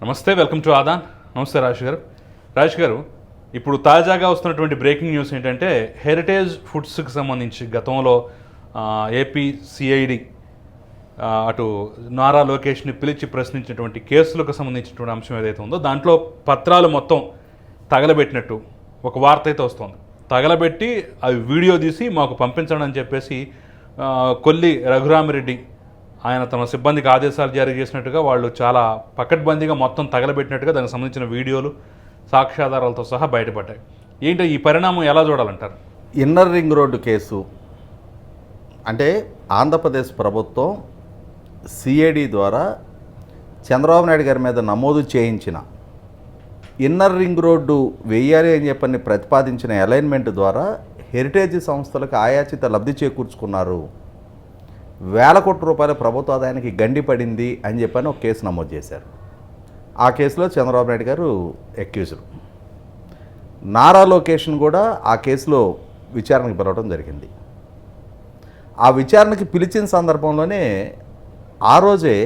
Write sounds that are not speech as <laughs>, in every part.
నమస్తే welcome to Aadan. నమస్తే రాజేష్ గారు. రాజు గారు ఇప్పుడు తాజాగా వస్తున్నటువంటి బ్రేకింగ్ న్యూస్ ఏంటంటే హెరిటేజ్ ఫుడ్స్కి సంబంధించి గతంలో ఏపీ సిఐడి అటు నారా లోకేష్ని పిలిచి ప్రశ్నించినటువంటి కేసులకు సంబంధించినటువంటి అంశం ఏదైతే ఉందో దాంట్లో పత్రాలు మొత్తం తగలబెట్టినట్టు ఒక వార్త అయితే వస్తుంది. తగలబెట్టి అవి వీడియో తీసి మాకు పంపించడం అని చెప్పేసి కొల్లి రఘురామిరెడ్డి ఆయన తమ సిబ్బందికి ఆదేశాలు జారీ చేసినట్టుగా వాళ్ళు చాలా పకడ్బందీగా మొత్తం తగలబెట్టినట్టుగా దానికి సంబంధించిన వీడియోలు సాక్ష్యాధారాలతో సహా బయటపడ్డాయి. ఏంటో ఈ పరిణామం ఎలా చూడాలంటారు? Inner ring road case. అంటే ఆంధ్రప్రదేశ్ ప్రభుత్వం సిఐడి ద్వారా చంద్రబాబు నాయుడు గారి మీద నమోదు చేయించిన ఇన్నర్ రింగ్ రోడ్డు వేయాలి అని చెప్పని ప్రతిపాదించిన అలైన్మెంట్ ద్వారా హెరిటేజ్ సంస్థలకు ఆయాచిత లబ్ధి చేకూర్చుకున్నారు వేల కోట్ల రూపాయల ప్రభుత్వ ఆదాయానికి గండి పడింది అని చెప్పని ఒక కేసు నమోదు చేశారు. ఆ కేసులో చంద్రబాబు నాయుడు గారు ఎక్యూజ్డ్ నారా లొకేషన్ కూడా ఆ కేసులో విచారణకు పిలవడం జరిగింది. ఆ విచారణకి పిలిచిన సందర్భంలోనే ఆ రోజే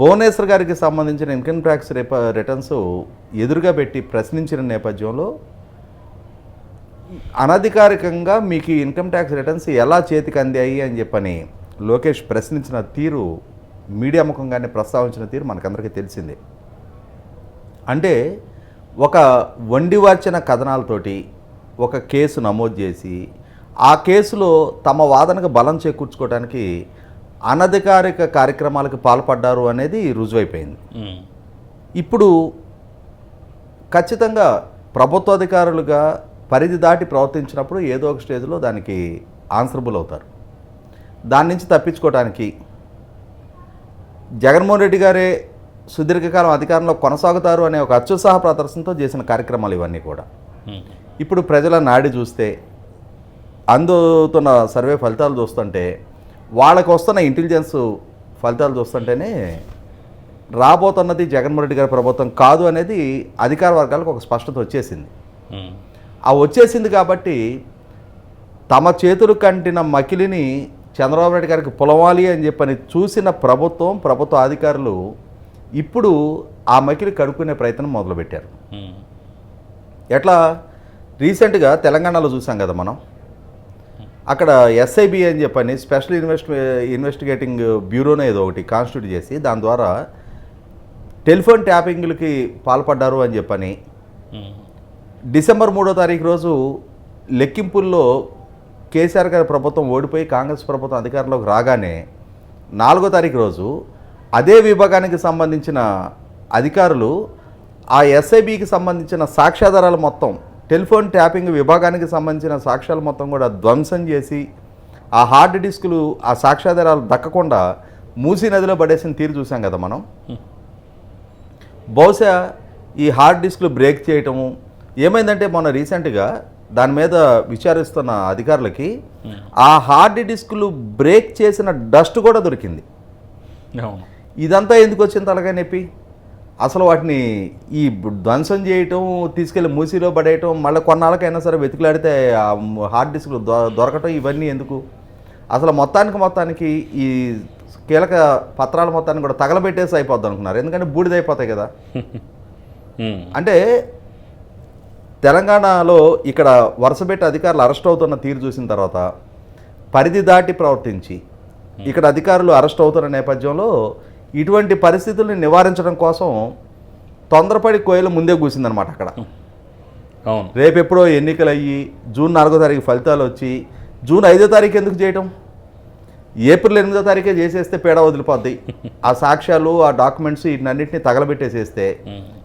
భువనేశ్వర్ గారికి సంబంధించిన ఇన్కమ్ ట్యాక్స్ రిప రిటర్న్స్ ఎదురుగా పెట్టి ప్రశ్నించిన నేపథ్యంలో అనధికారికంగా మీకు ఇన్కమ్ ట్యాక్స్ రిటర్న్స్ ఎలా చేతికి అందాయి అని చెప్పని లోకేష్ ప్రశ్నించిన తీరు మీడియా ముఖంగానే ప్రస్తావించిన తీరు మనకందరికీ తెలిసిందే. అంటే ఒక వండివార్చిన కథనాలతోటి ఒక కేసు నమోదు చేసి ఆ కేసులో తమ వాదనకు బలం చేకూర్చుకోవడానికి అనధికారిక కార్యక్రమాలకు పాల్పడ్డారు అనేది రుజువైపోయింది. ఇప్పుడు ఖచ్చితంగా ప్రభుత్వ అధికారులుగా పరిధి దాటి ప్రవర్తించినప్పుడు ఏదో ఒక స్టేజ్లో దానికి ఆన్సరబుల్ అవుతారు. దాని నుంచి తప్పించుకోవడానికి జగన్మోహన్ రెడ్డి గారే సుదీర్ఘకాలం అధికారంలో కొనసాగుతారు అనే ఒక అత్యుత్సాహ ప్రదర్శనతో చేసిన కార్యక్రమాలు ఇవన్నీ కూడా. ఇప్పుడు ప్రజల నాడి చూస్తే అందుతున్న సర్వే ఫలితాలు చూస్తుంటే వాళ్ళకు వస్తున్న ఇంటెలిజెన్స్ ఫలితాలు చూస్తుంటేనే రాబోతున్నది జగన్మోహన్ రెడ్డి గారి ప్రభుత్వం కాదు అనేది అధికార వర్గాలకు ఒక స్పష్టత వచ్చేసింది. ఆ వచ్చేసింది కాబట్టి తమ చేతులు కంటిన మకిలిని చంద్రబాబు నాయుడు గారికి పొలవాలి అని చెప్పని చూసిన ప్రభుత్వం ప్రభుత్వ అధికారులు ఇప్పుడు ఆ మకిలి కడుక్కునే ప్రయత్నం మొదలుపెట్టారు. ఎట్లా? రీసెంట్గా తెలంగాణలో చూసాం కదా మనం. అక్కడ ఎస్ఐబి అని చెప్పని స్పెషల్ ఇన్వెస్ట్ ఇన్వెస్టిగేటింగ్ బ్యూరోనే ఏదో ఒకటి కాన్స్టిట్యూట్ చేసి దాని ద్వారా టెలిఫోన్ ట్యాపింగ్లకి పాల్పడ్డారు అని చెప్పని డిసెంబర్ మూడో తారీఖు రోజు లెక్కింపుల్లో కేసీఆర్ గారి ప్రభుత్వం ఓడిపోయి కాంగ్రెస్ ప్రభుత్వం అధికారంలోకి రాగానే నాలుగో తారీఖు రోజు అదే విభాగానికి సంబంధించిన అధికారులు ఆ ఎస్ఐబికి సంబంధించిన సాక్ష్యాధారాలు మొత్తం టెలిఫోన్ ట్యాపింగ్ విభాగానికి సంబంధించిన సాక్ష్యాలు మొత్తం కూడా ధ్వంసం చేసి ఆ హార్డ్ డిస్కులు ఆ సాక్ష్యాధారాలు దక్కకుండా మూసీ నదిలో పడేసిన తీరు చూసాం కదా మనం. బహుశా ఈ హార్డ్ డిస్క్లు బ్రేక్ చేయటము. ఏమైందంటే మొన్న రీసెంట్గా దాని మీద విచారిస్తున్న అధికారులకి ఆ హార్డ్ డిస్క్లు బ్రేక్ చేసిన డస్ట్ కూడా దొరికింది. ఇదంతా ఎందుకు వచ్చింది తలగా నొప్పి? అసలు వాటిని ఈ ధ్వంసం చేయటం తీసుకెళ్ళి మూసీలో పడేయటం మళ్ళీ కొన్నాళ్ళకైనా సరే వెతికిలాడితే ఆ హార్డ్ డిస్క్లు దొరకటం ఇవన్నీ ఎందుకు? అసలు మొత్తానికి మొత్తానికి ఈ కీలక పత్రాల మొత్తాన్ని కూడా తగలబెట్టేసి అయిపోద్ది అనుకున్నారు. ఎందుకంటే బూడిదైపోతాయి కదా. <laughs> అంటే తెలంగాణలో ఇక్కడ వరుసపెట్టి అధికారులు అరెస్ట్ అవుతున్న తీరు చూసిన తర్వాత పరిధి దాటి ప్రవర్తించి ఇక్కడ అధికారులు అరెస్ట్ అవుతున్న నేపథ్యంలో ఇటువంటి పరిస్థితుల్ని నివారించడం కోసం తొందరపడి కోయలు ముందే కూసిందనమాట అక్కడ. అవును. రేపు ఎప్పుడో ఎన్నికలు అయ్యి జూన్ నాలుగో తారీఖు ఫలితాలు వచ్చి జూన్ ఐదో తారీఖు ఎందుకు చేయటం? ఏప్రిల్ ఎనిమిదో తారీఖే చేసేస్తే పేడ వదిలిపోద్ది. <laughs> ఆ సాక్ష్యాలు ఆ డాక్యుమెంట్స్ వీటినన్నింటినీ తగలబెట్టేసేస్తే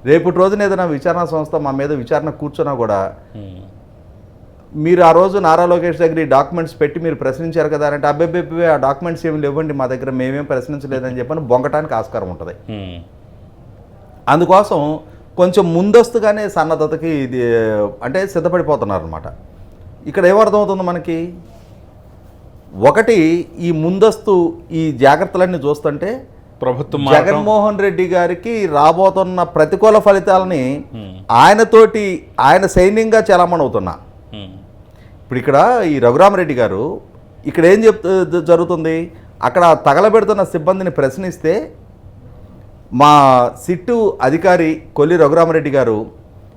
రేపటి రోజున ఏదైనా విచారణ సంస్థ మా మీద విచారణ కూర్చున్నా కూడా మీరు ఆ రోజు నారా లోకేష్ దగ్గర ఈ డాక్యుమెంట్స్ పెట్టి మీరు ప్రశ్నించారు కదా అంటే అబ్బెబ్బెబ్బే ఆ డాక్యుమెంట్స్ ఏమి లేవండి మా దగ్గర మేమేం ప్రశ్నించలేదని చెప్పని బొంగటానికి ఆస్కారం ఉంటుంది. అందుకోసం కొంచెం ముందస్తుగానే సన్నద్ధతకి ఇది అంటే సిద్ధపడిపోతున్నారు అనమాట ఇక్కడ ఏమర్థమవుతుంది మనకి? ఒకటి ఈ ముందస్తు ఈ జాగ్రత్తలన్నీ చూస్తుంటే ప్రభుత్వం జగన్మోహన్ రెడ్డి గారికి రాబోతున్న ప్రతికూల ఫలితాలని ఆయనతోటి ఆయన సైన్యంగా చలామణి అవుతున్నా ఉమ్, ఇప్పుడు ఇక్కడ ఈ రఘురామరెడ్డి గారు ఇక్కడ ఏం చెప్ జరుగుతుంది? అక్కడ తగలబెడుతున్న సిబ్బందిని ప్రశ్నిస్తే మా సిట్టు అధికారి కొల్లి రఘురామరెడ్డి గారు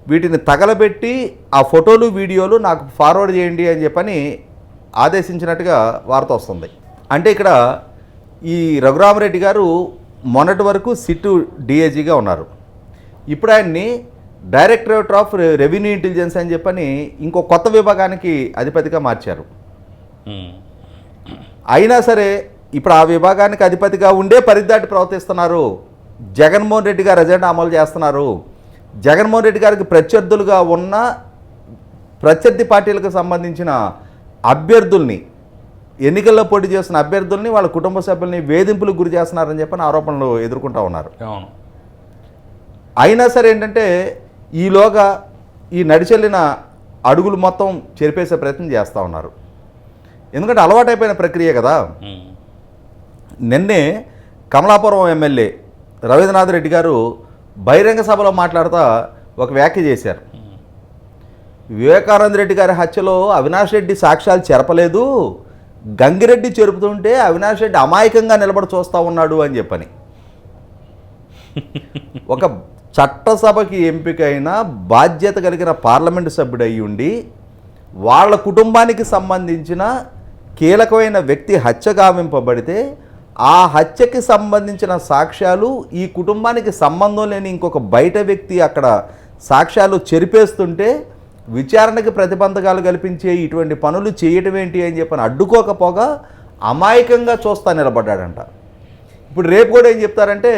వీటిని తగలబెట్టి ఆ ఫోటోలు వీడియోలు నాకు ఫార్వర్డ్ చేయండి అని చెప్పని ఆదేశించినట్టుగా వార్త వస్తుంది. అంటే ఇక్కడ ఈ రఘురామరెడ్డి గారు మొన్నటి వరకు సిట్టు డిఐజీగా ఉన్నారు. ఇప్పుడు ఆయన్ని డైరెక్టరేట్ ఆఫ్ రెవెన్యూ ఇంటెలిజెన్స్ అని చెప్పని ఇంకో కొత్త విభాగానికి అధిపతిగా మార్చారు. అయినా సరే ఇప్పుడు ఆ విభాగానికి అధిపతిగా ఉండే పరిదాటి ప్రవర్తిస్తున్నారు. జగన్మోహన్ రెడ్డి గారు ఎజెండా అమలు చేస్తున్నారు. జగన్మోహన్ రెడ్డి గారికి ప్రత్యర్థులుగా ఉన్న ప్రత్యర్థి పార్టీలకు సంబంధించిన అభ్యర్థుల్ని ఎన్నికల్లో పోటీ చేస్తున్న అభ్యర్థుల్ని వాళ్ళ కుటుంబ సభ్యుల్ని వేధింపులకు గురి చేస్తున్నారని చెప్పని ఆరోపణలు ఎదుర్కొంటూ ఉన్నారు. అవును. అయినా సరే ఏంటంటే ఈలోగా ఈ నడిచెల్లిన అడుగులు మొత్తం చెరిపేసే ప్రయత్నం చేస్తూ ఉన్నారు. ఎందుకంటే అలవాటైపోయిన ప్రక్రియ కదా. నిన్నే కమలాపురం ఎమ్మెల్యే రవీంద్రనాథ్ రెడ్డి గారు బహిరంగ సభలో మాట్లాడుతూ ఒక వ్యాఖ్య చేశారు. వివేకానంద రెడ్డి గారి హత్యలో అవినాష్ రెడ్డి సాక్ష్యాలు చెరపలేదు. గంగిరెడ్డి చెరుపుతుంటే అవినాష్ రెడ్డి అమాయకంగా నిలబడి చూస్తూ ఉన్నాడు అని చెప్పని. <laughs> ఒక చట్టసభకి ఎంపికైన బాధ్యత కలిగిన పార్లమెంటు సభ్యుడు అయి ఉండి వాళ్ళ కుటుంబానికి సంబంధించిన కీలకమైన వ్యక్తి హత్య గావింపబడితే ఆ హత్యకి సంబంధించిన సాక్ష్యాలు ఈ కుటుంబానికి సంబంధం లేని ఇంకొక బయట వ్యక్తి అక్కడ సాక్ష్యాలు చెరిపేస్తుంటే విచారణకి ప్రతిబంధకాలు కల్పించే ఇటువంటి పనులు చేయటం ఏంటి అని చెప్పని అడ్డుకోకపోగా అమాయకంగా చూస్తా నిలబడ్డాడంట. ఇప్పుడు రేపు కూడా ఏం చెప్తారంటే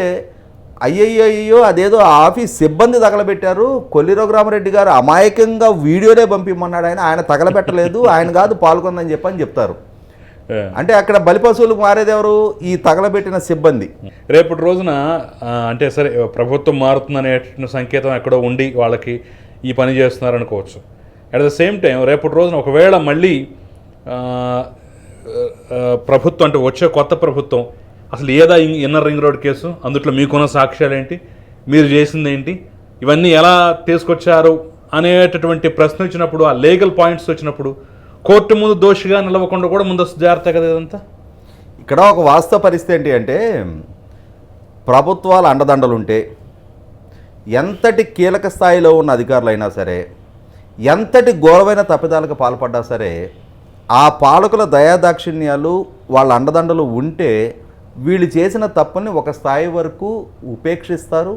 అయ్యయ్యో అయ్యో అదేదో ఆఫీస్ సిబ్బంది తగలబెట్టారు కొల్లి రఘురామరెడ్డి గారు అమాయకంగా వీడియోనే పంపిమ్మన్నాడు ఆయన ఆయన తగలబెట్టలేదు ఆయన కాదు పాల్గొందని చెప్పని చెప్తారు. అంటే అక్కడ బలిపశువులు మారేది ఎవరు? ఈ తగలబెట్టిన సిబ్బంది. రేపటి రోజున అంటే సరే ప్రభుత్వం మారుతుందనే సంకేతం ఎక్కడో ఉండి వాళ్ళకి ఈ పని చేస్తున్నారనుకోవచ్చు. అట్ ద సేమ్ టైం రేపటి రోజున ఒకవేళ మళ్ళీ ప్రభుత్వం అంటే వచ్చే కొత్త ప్రభుత్వం అసలు ఏదా ఇన్నర్ రింగ్ రోడ్ కేసు? అందుట్లో మీకున్న సాక్ష్యాలు ఏంటి మీరు చేసింది ఏంటి ఇవన్నీ ఎలా తీసుకొచ్చారు? అనేటటువంటి ప్రశ్న వచ్చినప్పుడు ఆ లీగల్ పాయింట్స్ వచ్చినప్పుడు కోర్టు ముందు దోషిగా నిలవకుండా కూడా ముందస్తు జాగ్రత్త కదా ఇదంతా? ఇక్కడ ఒక వాస్తవ పరిస్థితి ఏంటి అంటే ప్రభుత్వాల అండదండలుంటే ఎంతటి కీలక స్థాయిలో ఉన్న అధికారులైనా సరే ఎంతటి ఘోరమైన తప్పిదాలకు పాల్పడ్డా సరే ఆ పాలకుల దయాదాక్షిణ్యాలు వాళ్ళ అండదండలు ఉంటే వీళ్ళు చేసిన తప్పుని ఒక స్థాయి వరకు ఉపేక్షిస్తారు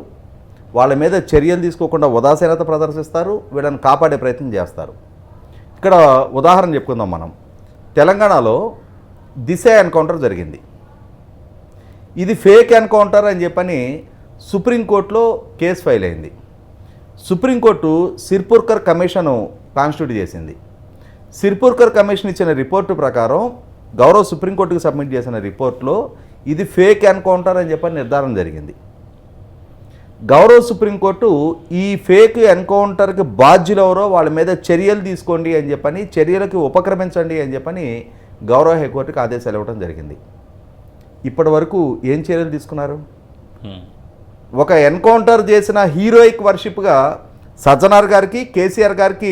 వాళ్ళ మీద చర్యలు తీసుకోకుండా ఉదాసీనత ప్రదర్శిస్తారు వీళ్ళని కాపాడే ప్రయత్నం చేస్తారు. ఇక్కడ ఉదాహరణ చెప్పుకుందాం మనం. తెలంగాణలో దిశ ఎన్కౌంటర్ జరిగింది. ఇది ఫేక్ ఎన్కౌంటర్ అని చెప్పని సుప్రీంకోర్టులో కేసు ఫైల్ అయింది. Supreme Court Sirpurkar commission constitute చేసింది. సిర్పూర్కర్ కమిషన్ ఇచ్చిన రిపోర్టు ప్రకారం గౌరవ సుప్రీంకోర్టుకు సబ్మిట్ చేసిన రిపోర్ట్లో ఇది ఫేక్ ఎన్కౌంటర్ అని చెప్పని నిర్ధారణ జరిగింది. గౌరవ సుప్రీంకోర్టు ఈ ఫేక్ ఎన్కౌంటర్కి బాధ్యులెవరో వాళ్ళ మీద చర్యలు తీసుకోండి అని చెప్పని చర్యలకు ఉపక్రమించండి అని చెప్పని గౌరవ హైకోర్టుకి ఆదేశాలు ఇవ్వడం జరిగింది. ఇప్పటి వరకు ఏం చర్యలు తీసుకున్నారు? ఒక ఎన్కౌంటర్ చేసిన హీరోయిక్ వర్షిప్గా సజ్జనార్ గారికి కేసీఆర్ గారికి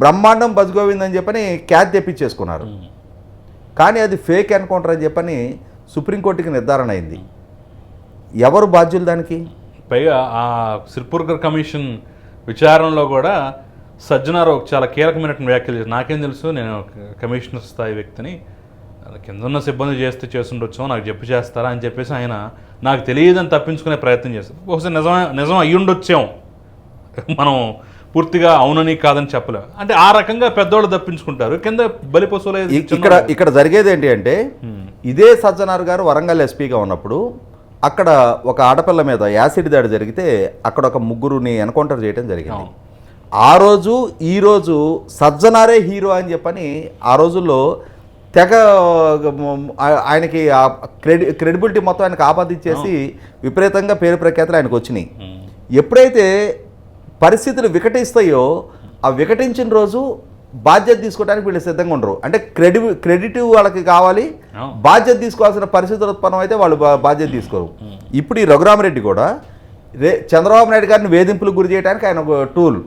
బ్రహ్మాండం బజ్గోవింద్ అని చెప్పని క్యాచ్ తెప్పించేసుకున్నారు. కానీ అది ఫేక్ ఎన్కౌంటర్ అని చెప్పని సుప్రీంకోర్టుకి నిర్ధారణ అయింది. ఎవరు బాధ్యులు దానికి? పైగా ఆ సిర్పూర్కర్ కమిషన్ విచారణలో కూడా సజ్జనారు ఒక చాలా కీలకమైనటువంటి వ్యాఖ్యలు చేశారు. నాకేం తెలుసు నేను కమిషనర్ స్థాయి వ్యక్తిని కింద ఉన్న సిబ్బంది చేస్తే చేస్తుండొచ్చు నాకు చెప్పు చేస్తారా అని చెప్పేసి ఆయన నాకు తెలియదని తప్పించుకునే ప్రయత్నం చేస్తారు బహుశా నిజమే నిజం అయ్యుండొచ్చేమో. మనం పూర్తిగా అవునని కాదని చెప్పలేము అంటే ఆ రకంగా పెద్దవాళ్ళు తప్పించుకుంటారు. కింద బలి పశువులు ఇక్కడ ఇక్కడ జరిగేది ఏంటి అంటే ఇదే సజ్జనార్ గారు వరంగల్ ఎస్పీగా ఉన్నప్పుడు అక్కడ ఒక ఆడపిల్ల మీద యాసిడ్ దాడి జరిగితే అక్కడ ఒక ముగ్గురుని ఎన్కౌంటర్ చేయడం జరిగింది. ఆ రోజు ఈ రోజు సజ్జనారే హీరో అని చెప్పని ఆ రోజుల్లో తెగ ఆయనకి క్రెడి క్రెడిబిలిటీ మొత్తం ఆయనకు ఆపాదించేసి విపరీతంగా పేరు ప్రఖ్యాతులు ఆయనకు వచ్చినాయి. ఎప్పుడైతే పరిస్థితులు వికటిస్తాయో ఆ వికటించిన రోజు బాధ్యత తీసుకోవడానికి వీళ్ళు సిద్ధంగా ఉండరు. అంటే క్రెడి క్రెడిట్ వాళ్ళకి కావాలి. బాధ్యత తీసుకోవాల్సిన పరిస్థితులు ఉత్పన్నం అయితే వాళ్ళు బా- బాధ్యత తీసుకోరు. ఇప్పుడు ఈ రఘురామరెడ్డి కూడా రే చంద్రబాబు నాయుడు గారిని వేధింపులకు గురి చేయడానికి ఆయన ఒక టూల్.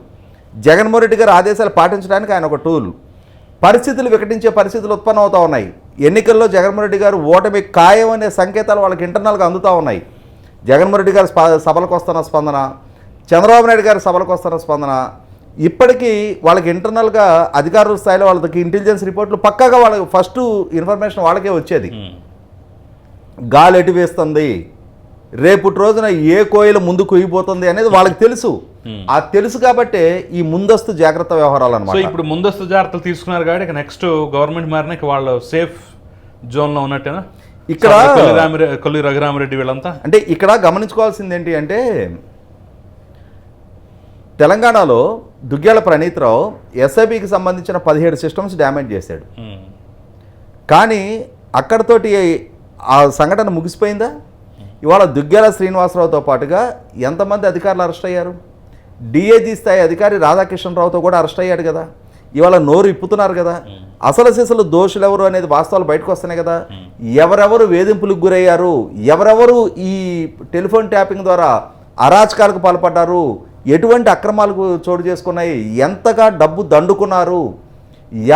జగన్మోహన్ రెడ్డి గారి ఆదేశాలు పాటించడానికి ఆయన ఒక టూల్. పరిస్థితులు వికటించే పరిస్థితులు ఉత్పన్నం అవుతా ఉన్నాయి. ఎన్నికల్లో జగన్మోహన్ రెడ్డి గారు ఓటమి ఖాయం అనే సంకేతాలు వాళ్ళకి ఇంటర్నల్గా అందుతూ ఉన్నాయి. జగన్మోహన్ రెడ్డి గారి సభలకు వస్తున్న స్పందన చంద్రబాబు నాయుడు గారి సభలకు వస్తున్న స్పందన ఇప్పటికీ వాళ్ళకి ఇంటర్నల్గా అధికారుల స్థాయిలో వాళ్ళకి ఇంటెలిజెన్స్ రిపోర్ట్లు పక్కాగా వాళ్ళకి ఫస్ట్ ఇన్ఫర్మేషన్ వాళ్ళకే వచ్చేది. గాలి ఎటు వేస్తుంది? రేపటి రోజున ఏ కోయిల ముందు కొయ్యిపోతుంది అనేది వాళ్ళకి తెలుసు. Hmm. ఆ తెలుసు కాబట్టే ఈ ముందస్తు జాగ్రత్త వ్యవహారాలు అనమాట ఇప్పుడు ముందస్తు జాగ్రత్తలు తీసుకున్నారు కాబట్టి ఇక నెక్స్ట్ గవర్నమెంట్ మారిన ఇక వాళ్ళు సేఫ్ జోన్లో ఉన్నట్టేనా? ఇక్కడ- కొల్లి రామిరె- కొల్లి రఘురామరెడ్డి వీళ్ళంతా? అంటే ఇక్కడ గమనించుకోవాల్సింది ఏంటి అంటే తెలంగాణలో దుగ్గ్యాల ప్రణీత్రావు ఎస్ఐబికి సంబంధించిన పదిహేడు సిస్టమ్స్ డ్యామేజ్ చేశాడు. ఉమ్. కానీ అక్కడతోటి ఆ సంఘటన ముగిసిపోయిందా? ఇవాళ దుగ్గ్యాల శ్రీనివాసరావుతో పాటుగా ఎంతమంది అధికారులు అరెస్ట్ అయ్యారు? డిఏజీ స్థాయి అధికారి రాధాకిషన్రావుతో కూడా అరెస్ట్ అయ్యాడు కదా. ఇవాళ నోరు ఇప్పుతున్నారు కదా. అసలు సిసలు దోషులు ఎవరు అనేది వాస్తవాలు బయటకు వస్తున్నాయి కదా. ఎవరెవరు వేధింపులకు గురయ్యారు? ఎవరెవరు ఈ టెలిఫోన్ ట్యాపింగ్ ద్వారా అరాచకాలకు పాల్పడ్డారు? ఎటువంటి అక్రమాలకు చోటు చేసుకున్నాయి? ఎంతగా డబ్బు దండుకున్నారు?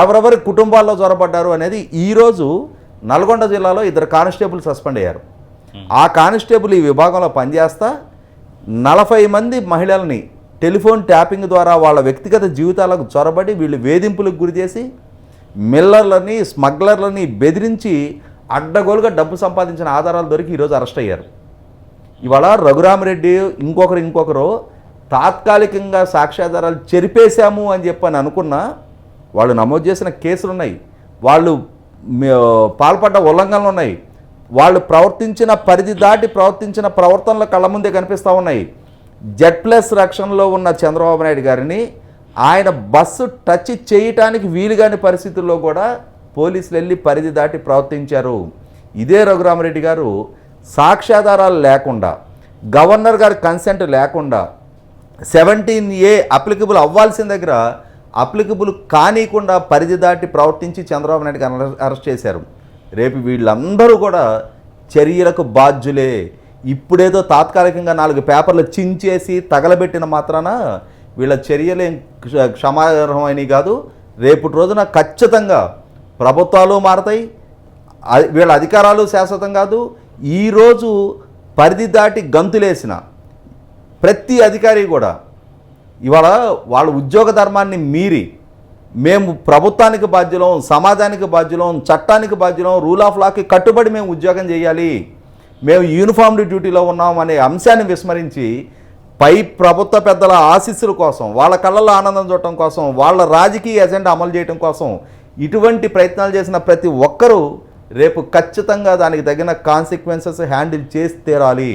ఎవరెవరి కుటుంబాల్లో చొరబడ్డారు అనేది ఈరోజు నల్గొండ జిల్లాలో ఇద్దరు కానిస్టేబుల్ సస్పెండ్ అయ్యారు. ఆ కానిస్టేబుల్ ఈ విభాగంలో పనిచేస్తా నలభై మంది మహిళల్ని టెలిఫోన్ ట్యాపింగ్ ద్వారా వాళ్ళ వ్యక్తిగత జీవితాలకు చొరబడి వీళ్ళు వేధింపులకు గురి చేసి మిల్లర్లని స్మగ్లర్లని బెదిరించి అడ్డగోలుగా డబ్బు సంపాదించిన ఆధారాలు దొరికి ఈరోజు అరెస్ట్ అయ్యారు. ఇవాళ రఘురామరెడ్డి ఇంకొకరు ఇంకొకరు తాత్కాలికంగా సాక్ష్యాధారాలు చెరిపేశాము అని చెప్పని అనుకున్నా వాళ్ళు నమోదు చేసిన కేసులు ఉన్నాయి వాళ్ళు పాల్పడ్డ ఉల్లంఘనలు ఉన్నాయి వాళ్ళు ప్రవర్తించిన పరిధి దాటి ప్రవర్తించిన ప్రవర్తనలు కళ్ళ ముందే కనిపిస్తూ ఉన్నాయి. జెడ్ ప్లస్ రక్షణలో ఉన్న చంద్రబాబు నాయుడు గారిని ఆయన బస్సు టచ్ చేయటానికి వీలుగాని పరిస్థితుల్లో కూడా పోలీసులు వెళ్ళి పరిధి దాటి ప్రవర్తించారు. ఇదే రఘురామరెడ్డి గారు సాక్ష్యాధారాలు లేకుండా గవర్నర్ గారి కన్సెంట్ లేకుండా సెవెంటీన్ ఏ అప్లికబుల్ అవ్వాల్సిన దగ్గర అప్లికబుల్ కానీకుండా పరిధి దాటి ప్రవర్తించి చంద్రబాబు నాయుడు గారు అరెస్ట్ చేశారు. రేపు వీళ్ళందరూ కూడా చర్యలకు బాధ్యులే. ఇప్పుడేదో తాత్కాలికంగా నాలుగు పేపర్లు చించేసి తగలబెట్టిన మాత్రాన వీళ్ళ చర్యలేం క్ష- క్షమార్హమైనవి కాదు. రేపటి రోజున ఖచ్చితంగా ప్రభుత్వాలు మారతాయి. వీళ్ళ అధికారాలు శాశ్వతం కాదు. ఈరోజు పరిధి దాటి గంతులేసిన ప్రతి అధికారి కూడా ఇవాళ వాళ్ళ ఉద్యోగ ధర్మాన్ని మీరి మేము ప్రభుత్వానికి బాధ్యులం సమాజానికి బాధ్యులం చట్టానికి బాధ్యులం రూల్ ఆఫ్ లాకి కట్టుబడి మేము ఉద్యోగం చేయాలి. మేము యూనిఫామ్డ్ డ్యూటీలో ఉన్నాం అనే అంశాన్ని విస్మరించి పై ప్రభుత్వ పెద్దల ఆశీస్సుల కోసం వాళ్ళ కళ్ళల్లో ఆనందం చూడటం కోసం వాళ్ళ రాజకీయ ఎజెండా అమలు చేయడం కోసం ఇటువంటి ప్రయత్నాలు చేసిన ప్రతి ఒక్కరూ రేపు ఖచ్చితంగా దానికి తగిన కాన్సిక్వెన్సెస్ హ్యాండిల్ చేసి తీరాలి.